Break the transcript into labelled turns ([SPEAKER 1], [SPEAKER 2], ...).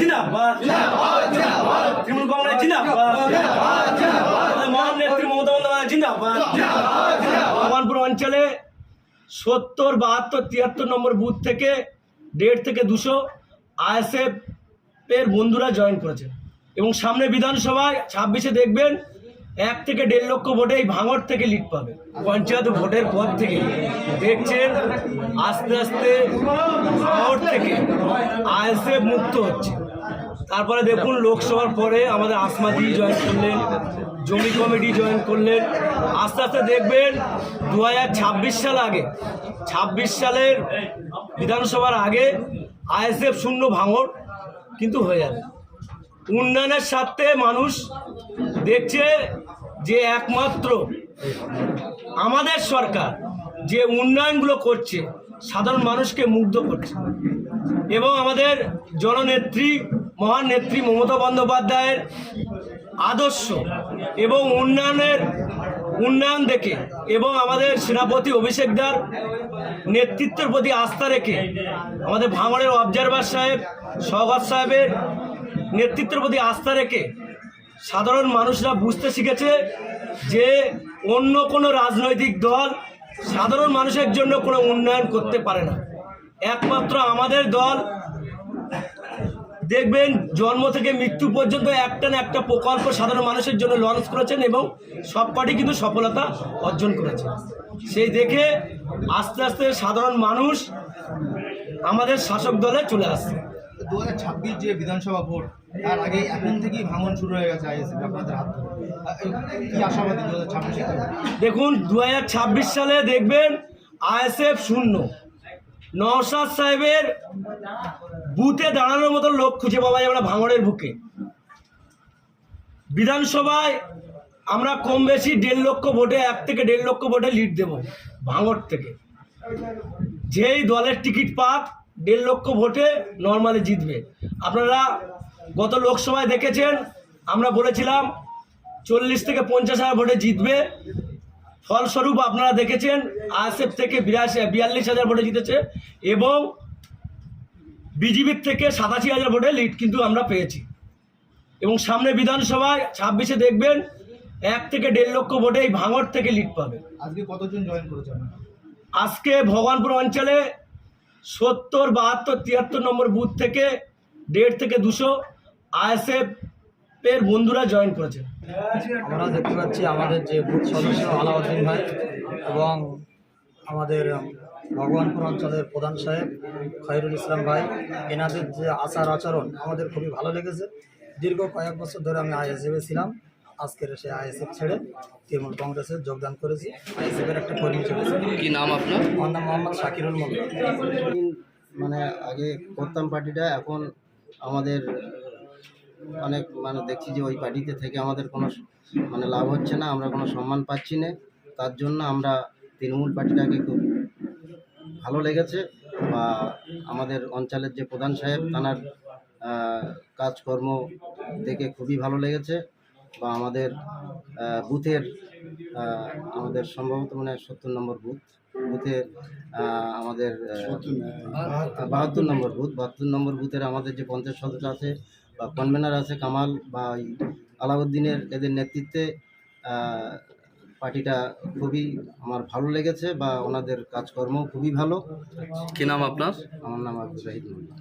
[SPEAKER 1] জিন্দাবাদ। তৃণমূল কংগ্রেস জিন্দাবাদ। মহান নেত্রী মমতা বন্দ্যোপাধ্যায় জিন্দাবাদ। ভগবানপুর অঞ্চলে সত্তর বাহাত্তর তিয়াত্তর নম্বর বুথ থেকে দেড় থেকে দুশো আইএসএফ এর বন্ধুরা জয়েন করেছে। এবং সামনে বিধানসভায় ছাব্বিশে দেখবেন এক থেকে দেড় লক্ষ ভোটে এই ভাঙড় থেকে লিড পাবে। পঞ্চায়েত ভোটের পর থেকে দেখছেন আস্তে আস্তে ভাঙড় থেকে আইএসএফ মুক্ত হচ্ছে। তারপরে দেখুন লোকসভার পরে আমাদের আসমাদি জয়েন করলেন, জমি কমিটি জয়েন করলেন। আস্তে আস্তে দেখবেন দু হাজার ছাব্বিশ সাল আগে, ছাব্বিশ সালের বিধানসভার আগে আইএসএফ শূন্য ভাঙর কিন্তু হয়ে যাবে। উন্নয়নের স্বার্থে মানুষ দেখছে যে একমাত্র আমাদের সরকার যে উন্নয়নগুলো করছে, সাধারণ মানুষকে মুগ্ধ করছে। এবং আমাদের জননেত্রী মহান নেত্রী মমতা বন্দ্যোপাধ্যায়ের আদর্শ এবং উন্নয়নের উন্নয়ন দেখে এবং আমাদের সেনাপতি অভিষেকদার নেতৃত্বের প্রতি আস্থা রেখে আমাদের ভাঙড়ের অবজারভার সাহেব সৌগত সাহেবের নেতৃত্বের প্রতি আস্থা রেখে সাধারণ মানুষরা বুঝতে শিখেছে যে অন্য কোনো রাজনৈতিক দল সাধারণ মানুষের জন্য কোনো উন্নয়ন করতে পারে না। একমাত্র আমাদের দল দেখবেন জন্ম থেকে মৃত্যু পর্যন্ত একটা না একটা প্রকল্প সাধারণ মানুষের জন্য লঞ্চ করেছেন এবং সব পার্টি কিন্তু সফলতা অর্জন করেছে। সেই দেখে আস্তে আস্তে সাধারণ মানুষ আমাদের শাসক দলে চলে আসছে।
[SPEAKER 2] দু হাজার ছাব্বিশ যে বিধানসভা ভোট তার আগে এখন থেকেই ভাঙন শুরু হয়ে গেছে আইএসএফ আপনাদের হাত আশাবাদী দু দেখুন দু হাজার ছাব্বিশ
[SPEAKER 1] সালে দেখবেন আইএসএফ শূন্য। নওশাদ সাহেবের বুথে দাঁড়ানোর মতো লোক খুঁজে পাওয়া যাবে না ভাঙড়ের বুকে। বিধানসভায় আমরা কম বেশি দেড় লক্ষ ভোটে, এক থেকে দেড় লক্ষ ভোটে লিড দেব ভাঙড় থেকে। যেই দলের টিকিট পাক, দেড় লক্ষ ভোটে নর্মালি জিতবে। আপনারা গত লোকসভায় দেখেছেন, আমরা বলেছিলাম চল্লিশ থেকে পঞ্চাশ হাজার ভোটে জিতবে। ফলস্বরূপ আপনারা দেখেছেন, আইএসএফ থেকে বিরাশি, বিয়াল্লিশ হাজার ভোটে জিতেছে এবং বিজেপির থেকে সাতাশি হাজার ভোটে লিড কিন্তু আমরা পেয়েছি। এবং সামনে বিধানসভায় ছাব্বিশে দেখবেন এক থেকে দেড় লক্ষ ভোটে এই ভাঙড় থেকে লিড পাবে।
[SPEAKER 2] আজকে কতজন জয়েন করেছে
[SPEAKER 1] আজকে ভগবানপুর অঞ্চলে সত্তর বাহাত্তর তিয়াত্তর নম্বর বুথ থেকে দেড় থেকে দুশো আইএসএফ এর বন্ধুরা জয়েন করেছে।
[SPEAKER 3] আমরা দেখতে পাচ্ছি আমাদের যে বুথ সদস্য আলাউদ্দিন ভাই এবং আমাদের ভগবানপুর অঞ্চলের প্রধান সাহেব খয়রুল ইসলাম ভাই এনাদের যে আচার আচরণ আমাদের খুবই ভালো লেগেছে। দীর্ঘ কয়েক বছর ধরে আমি আইএসএফে ছিলাম। আজকের সে আইএসএফ ছেড়ে তৃণমূল কংগ্রেসে যোগদান করেছি। আইএসএফের একটা কর্মী চলেছে
[SPEAKER 4] কি নাম আপনার?
[SPEAKER 3] আমার নাম মোহাম্মদ শাকিরুল মোল্লা।
[SPEAKER 5] মানে আগে করতাম পার্টিটা এখন আমাদের অনেক মানে দেখছি যে ওই পার্টিতে থেকে আমাদের কোনো মানে লাভ হচ্ছে না আমরা কোনো সম্মান পাচ্ছি না। তার জন্য আমরা তৃণমূল পার্টিটাকে খুব ভালো লেগেছে বা আমাদের অঞ্চলের যে প্রধান সাহেব তানার কাজকর্ম দেখে খুবই ভালো লেগেছে বা আমাদের বুথের আমাদের সম্ভবত মানে সত্তর নম্বর বুথ বুথে আহ, আমাদের বাহাত্তর নম্বর বুথ বাহাত্তর নম্বর বুথের আমাদের যে পঞ্চায়েত সদস্য আছে বা কনভেনার আছে কামাল বা ওই আলাউদ্দিনের এদের নেতৃত্বে পার্টিটা খুবই আমার ভালো লেগেছে বা ওনাদের কাজকর্ম খুবই ভালো।
[SPEAKER 4] কি নাম আপনার?
[SPEAKER 5] আমার নাম আব্দুল রাহিদ মোল্লা